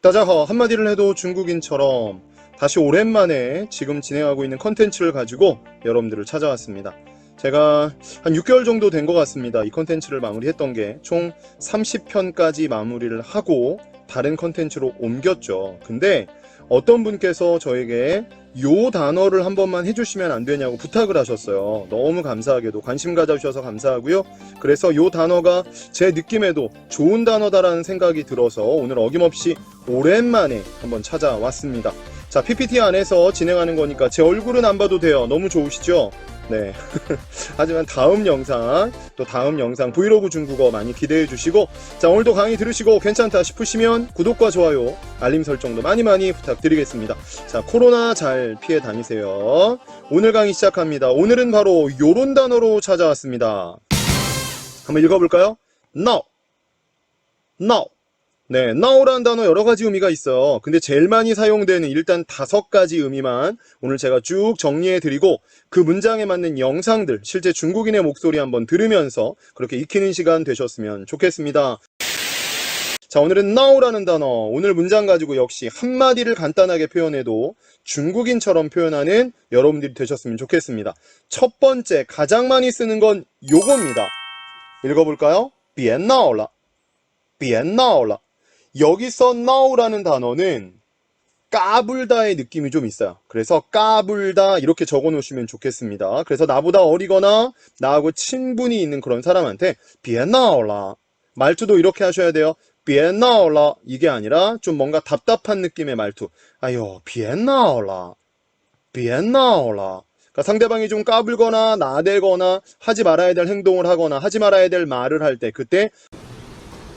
따자허 한마디를 해도 중국인처럼 다시 오랜만에 지금 진행하고 있는 컨텐츠를 가지고 여러분들을 찾아왔습니다. 제가 한 6개월 정도 된 것 같습니다. 이 컨텐츠를 마무리했던 게 총 30편까지 마무리를 하고 다른 컨텐츠로 옮겼죠. 근데 어떤 분께서 저에게 요 단어를 한 번만 해주시면 안 되냐고 부탁을 하셨어요. 너무 감사하게도 관심 가져주셔서 감사하고요. 그래서 요 단어가 제 느낌에도 좋은 단어다라는 생각이 들어서 오늘 어김없이 오랜만에 한번 찾아왔습니다. 자, PPT 안에서 진행하는 거니까 제 얼굴은 안 봐도 돼요. 너무 좋으시죠? 네. 하지만 다음 영상, 또 다음 영상 브이로그 중국어 많이 기대해 주시고, 자, 오늘도 강의 들으시고 괜찮다 싶으시면 구독과 좋아요, 알림 설정도 많이 많이 부탁드리겠습니다. 자, 코로나 잘 피해 다니세요. 오늘 강의 시작합니다. 오늘은 바로 요런 단어로 찾아왔습니다. 한번 읽어볼까요? now. now. 네, now라는 단어 여러 가지 의미가 있어요. 근데 제일 많이 사용되는 일단 다섯 가지 의미만 오늘 제가 쭉 정리해 드리고 그 문장에 맞는 영상들, 실제 중국인의 목소리 한번 들으면서 그렇게 익히는 시간 되셨으면 좋겠습니다. 자, 오늘은 now라는 단어, 오늘 문장 가지고 역시 한마디를 간단하게 표현해도 중국인처럼 표현하는 여러분들이 되셨으면 좋겠습니다. 첫 번째, 가장 많이 쓰는 건 요겁니다. 읽어볼까요? 别闹了,别闹了. 여기서 now라는 단어는 까불다의 느낌이 좀 있어요. 그래서 까불다 이렇게 적어 놓으시면 좋겠습니다. 그래서 나보다 어리거나 나하고 친분이 있는 그런 사람한테 비엔나올라 말투도 이렇게 하셔야 돼요. 비엔나올라 이게 아니라 좀 뭔가 답답한 느낌의 말투. 아유 비엔나올라 비엔나올라 그러니까 상대방이 좀 까불거나 나대거나 하지 말아야 될 행동을 하거나 하지 말아야 될 말을 할 때 그때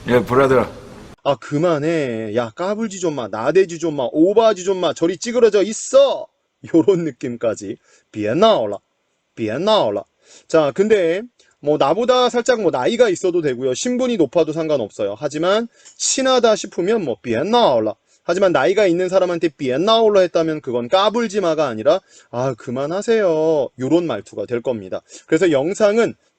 예 브라더 아 그만해. 야 까불지 좀마 나대지 좀마 오바하지 좀마 저리 찌그러져 있어! 요런 느낌까지. 비엔나올라. 비엔나올라. 자 근데 뭐 나보다 살짝 뭐 나이가 있어도 되고요. 신분이 높아도 상관없어요. 하지만 친하다 싶으면 뭐 비엔나올라. 하지만 나이가 있는 사람한테 비엔나올라 했다면 그건 까불지마가 아니라 아 그만하세요. 요런 말투가 될 겁니다. 그래서 영상은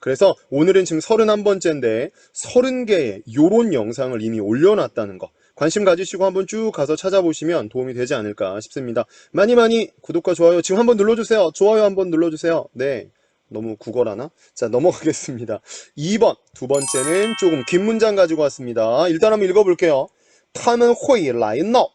그래서 오늘은 지금 31번째인데 30개의 요런 영상을 이미 올려놨다는 거. 관심 가지시고 한번 쭉 가서 찾아보시면 도움이 되지 않을까 싶습니다. 많이 많이 구독과 좋아요 지금 한번 눌러주세요. 좋아요 한번 눌러주세요. 네. 너무 국어라나? 자, 넘어가겠습니다. 2번. 두 번째는 조금 긴 문장 가지고 왔습니다. 일단 한번 읽어볼게요. 他们会来闹.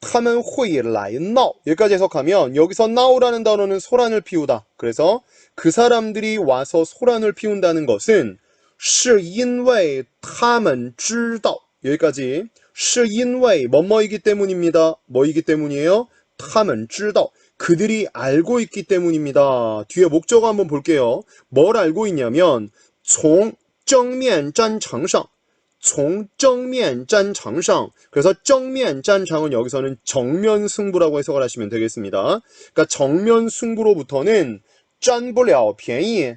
他们会来闹 여기까지 해석하면 여기서 나오라는 단어는 소란을 피우다. 그래서 그 사람들이 와서 소란을 피운다는 것은 是因为他们知道 여기까지 是因为뭐뭐이기 때문입니다. 뭐이기 때문이에요? 他们知道 그들이 알고 있기 때문입니다. 뒤에 목적어 한번 볼게요. 뭘 알고 있냐면 从正面战场上 从正面战场上 그래서 정면 짠장은 여기서는 정면 승부라고 해석을 하시면 되겠습니다. 그러니까 정면 승부로부터는 짠不了 便宜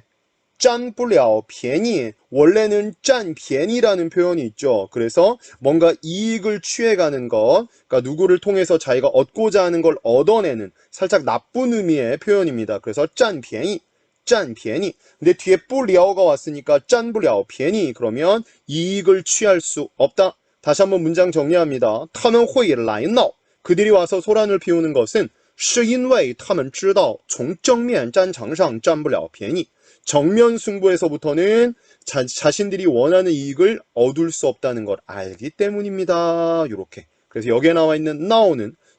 짠不了 便宜 원래는 짠 便宜라는 표현이 있죠. 그래서 뭔가 이익을 취해가는 것, 그러니까 누구를 통해서 자기가 얻고자 하는 걸 얻어내는 살짝 나쁜 의미의 표현입니다. 그래서 짠 便宜 짠便宜 근데 뒤에 不了가 왔으니까 짠 不了 便宜그러면 이익을 취할 수 없다. 다시 한번 문장 정리합니다. 他们会来闹 그들이 와서 소란을 피우는 것은 是因为他们知道从正面战场上占不了便宜 정면 승부에서부터는 자, 자신들이 원하는 이익을 얻을 수 없다는 걸 알기 때문입니다. 이렇게. 그래서 여기에 나와 있는 now는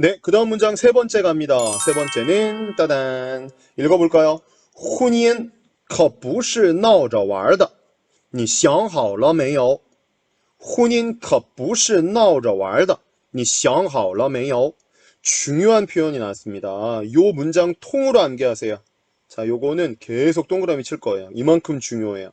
네, 그 다음 문장 세 번째 갑니다. 세 번째는 따단 읽어볼까요? 婚姻可不是闹着玩的，你想好了没有？婚姻可不是闹着玩的，你想好了没有？ 중요한 표현이 나왔습니다. 요 문장 통으로 암기하세요. 자, 요거는 계속 동그라미 칠 거예요. 이만큼 중요해요.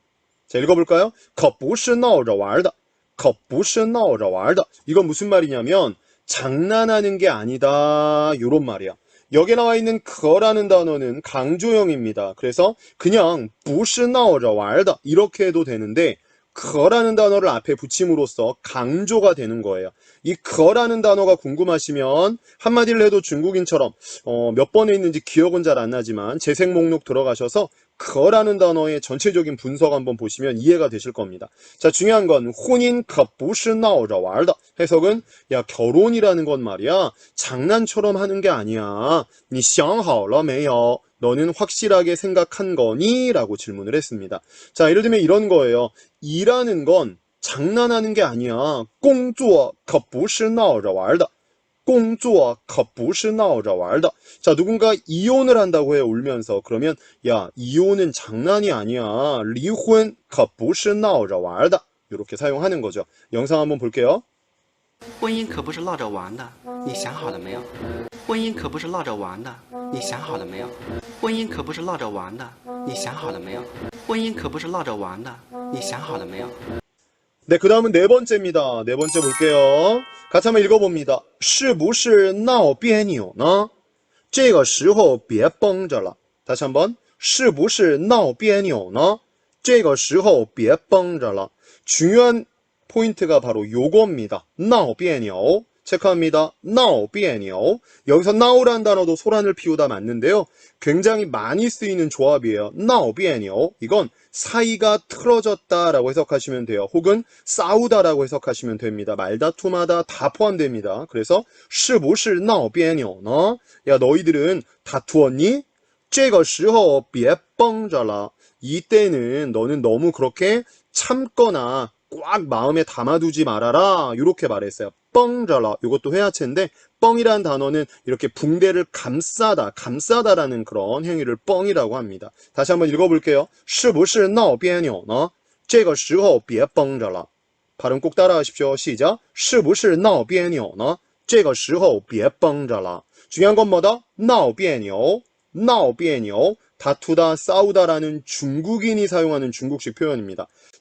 자, 읽어볼까요? 可不是闹着玩的，可不是闹着玩的. 이건 무슨 말이냐면 장난하는 게 아니다. 요런 말이야. 여기 나와 있는 그거라는 단어는 강조형입니다. 그래서 그냥 부시나오자 왈다. 이렇게 해도 되는데 거라는 단어를 앞에 붙임으로써 강조가 되는 거예요. 이 거라는 단어가 궁금하시면 한마디를 해도 중국인처럼 어, 몇 번에 있는지 기억은 잘 안 나지만 재생 목록 들어가셔서 거라는 단어의 전체적인 분석 한번 보시면 이해가 되실 겁니다. 자, 중요한 건 혼인 可不是闹着玩的 해석은 야 결혼이라는 건 말이야 장난처럼 하는 게 아니야. 你想好了没有? 너는 확실하게 생각한 거니? 라고 질문을 했습니다. 자, 예를 들면 이런 거예요. 일하는 건 장난하는 게 아니야. 工作可不是闹着玩的.工作可不是闹着玩的. 자, 누군가 이혼을 한다고 해요, 울면서. 그러면, 야, 이혼은 장난이 아니야. 离婚可不是闹着玩的. 이렇게 사용하는 거죠. 영상 한번 볼게요. 婚姻可不是闹着玩的，你想好了没有？婚姻可不是闹着玩的，你想好了没有？婚姻可不是闹着玩的，你想好了没有？婚姻可不是闹着玩的，你想好了没有？ 네, 그 다음은 네 번째입니다. 네 번째 볼게요. 같이 한번 읽어봅니다. 是不是闹别扭呢?这个时候别绷着了. 다시 한번. 是不是闹别扭呢?这个时候别绷着了. 중요한 포인트가 바로 요겁니다. 闹别扭. 체크합니다. 闹别扭. 여기서 나오란 단어도 소란을 피우다 맞는데요. 굉장히 많이 쓰이는 조합이에요. 闹别扭. 이건 사이가 틀어졌다라고 해석하시면 돼요. 혹은 싸우다라고 해석하시면 됩니다. 말다툼하다 다 포함됩니다. 그래서 是不是闹别扭呢? 야 너희들은 다투었니? 这个时候别绷着了. 이때는 너는 너무 그렇게 참거나 꽉 마음에 담아두지 말아라. 이렇게 말했어요. 뻥져라. 이것도 회화체인데 뻥이란 단어는 이렇게 붕대를 감싸다, 감싸다라는 그런 행위를 뻥이라고 합니다. 다시 한번 읽어볼게요. 是不是闹别扭呢?这个时候别绷着了. 발음 꼭 따라하십시오. 시작. 是不是闹别扭呢?这个时候别绷着了. 중요한 건 뭐다? 闹别扭,闹别扭. 다투다, 싸우다라는 중국인이 사용하는 중국식 표현입니다.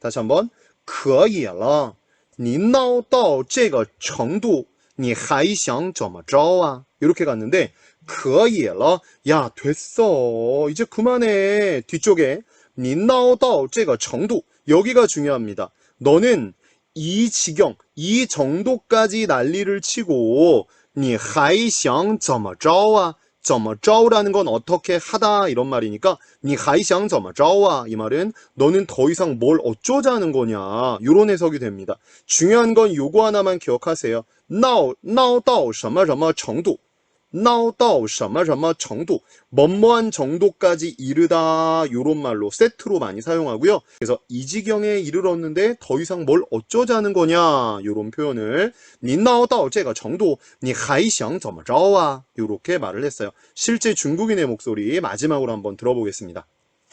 다시 한번. 可以了,你闹到这个程度,你还想怎么着啊? 이렇게 갔는데 可以了, 야 됐어. 이제 그만해. 뒤쪽에 你闹到这个程度 여기가 중요합니다. 너는 이 지경, 이 정도까지 난리를 치고 你还想怎么着啊? 怎么着라는 건 어떻게 하다 이런 말이니까 你还想怎么着啊? 이 말은 너는 더 이상 뭘 어쩌자는 거냐 이런 해석이 됩니다. 중요한 건 요거 하나만 기억하세요. 闹闹到什么什么程度 闹到什么什么程度 뭐뭐한 정도까지 이르다 요런 말로 세트로 많이 사용하고요. 그래서 이 지경에 이르렀는데 더 이상 뭘 어쩌자는 거냐 요런 표현을 你闹到这个程度你还想怎么着啊 요렇게 말을 했어요. 실제 중국인의 목소리 마지막으로 한번 들어보겠습니다.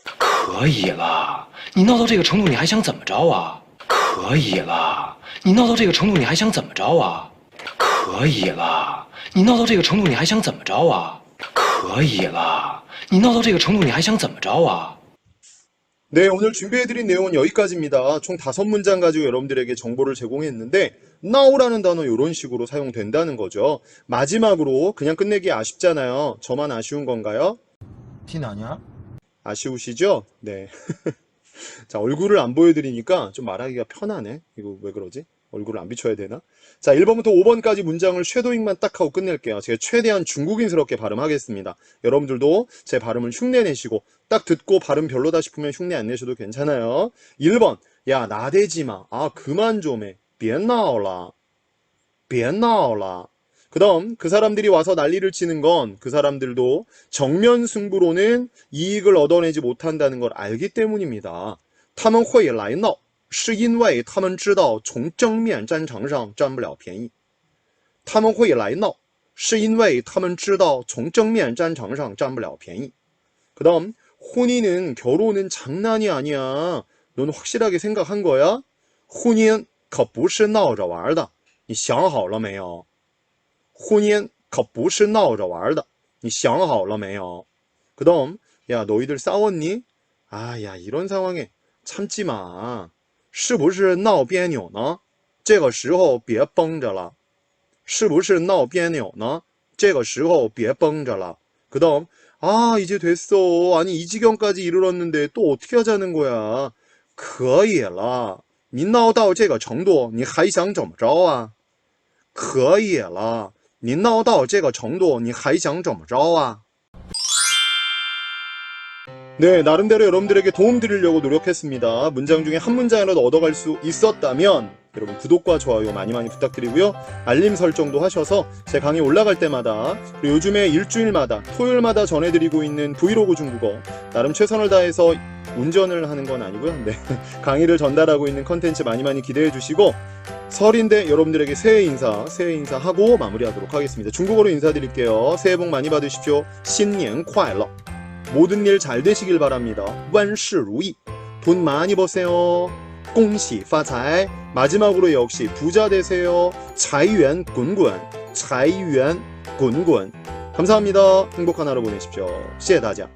可以了，你闹到这个程度，你还想怎么着啊？可以了，你闹到这个程度，你还想怎么着啊？ 可以了，你闹到这个程度，你还想怎么着啊？可以了，你闹到这个程度，你还想怎么着啊？ 네, 오늘 준비해드린 내용은 여기까지입니다. 총 다섯 문장 가지고 여러분들에게 정보를 제공했는데 now라는 단어 이런 식으로 사용된다는 거죠. 마지막으로 그냥 끝내기 아쉽잖아요. 저만 아쉬운 건가요? 티나냐? 아쉬우시죠? 네. 자, 얼굴을 안 보여드리니까 좀 말하기가 편하네. 이거 왜 그러지? 얼굴을 안 비춰야 되나? 자, 1번부터 5번까지 문장을 쉐도잉만 딱 하고 끝낼게요. 제가 최대한 중국인스럽게 발음하겠습니다. 여러분들도 제 발음을 흉내내시고 딱 듣고 발음 별로다 싶으면 흉내 안 내셔도 괜찮아요. 1번. 야, 나대지 마. 아, 그만 좀 해. 别闹了.别闹了. 그다음 그 사람들이 와서 난리를 치는 건 그 사람들도 정면 승부로는 이익을 얻어내지 못한다는 걸 알기 때문입니다. 他们会来闹 是因为他们知道从正面战场上占不了便宜。他们会来闹是因为他们知道从正面战场上占不了便宜。 그다음 혼인은 결혼은 장난이 아니야. 넌 확실하게 생각한 거야? 혼인 可不是闹着玩的。你想好了没有？婚姻可不是闹着玩的。你想好了没有？ 그다음 야 너희들 싸웠니? 아, 야 이런 상황에 참지 마. 是不是闹别扭呢？这个时候别绷着了。是不是闹别扭呢？这个时候别绷着了。 그다음 아 이제 됐어. 아니 이 지경까지 이르렀는데 또 어떻게 하자는 거야? 可以了。你闹到这个程度，你还想怎么着啊？可以了，你闹到这个程度，你还想怎么着啊？ 네, 나름대로 여러분들에게 도움 드리려고 노력했습니다. 문장 중에 한 문장이라도 얻어갈 수 있었다면 여러분 구독과 좋아요 많이 많이 부탁드리고요. 알림 설정도 하셔서 제 강의 올라갈 때마다 그리고 요즘에 일주일마다 토요일마다 전해드리고 있는 브이로그 중국어 나름 최선을 다해서 운전을 하는 건 아니고요. 네, 강의를 전달하고 있는 컨텐츠 많이 많이 기대해 주시고 설인데 여러분들에게 새해 인사, 새해 인사하고 마무리하도록 하겠습니다. 중국어로 인사드릴게요. 새해 복 많이 받으십시오. 신년 快乐! 모든 일 잘 되시길 바랍니다.万事如意. 돈 많이 버세요. 恭喜发财. 마지막으로 역시 부자 되세요. 财源滚滚.财源滚滚. 감사합니다. 행복한 하루 보내십시오. 谢谢大家.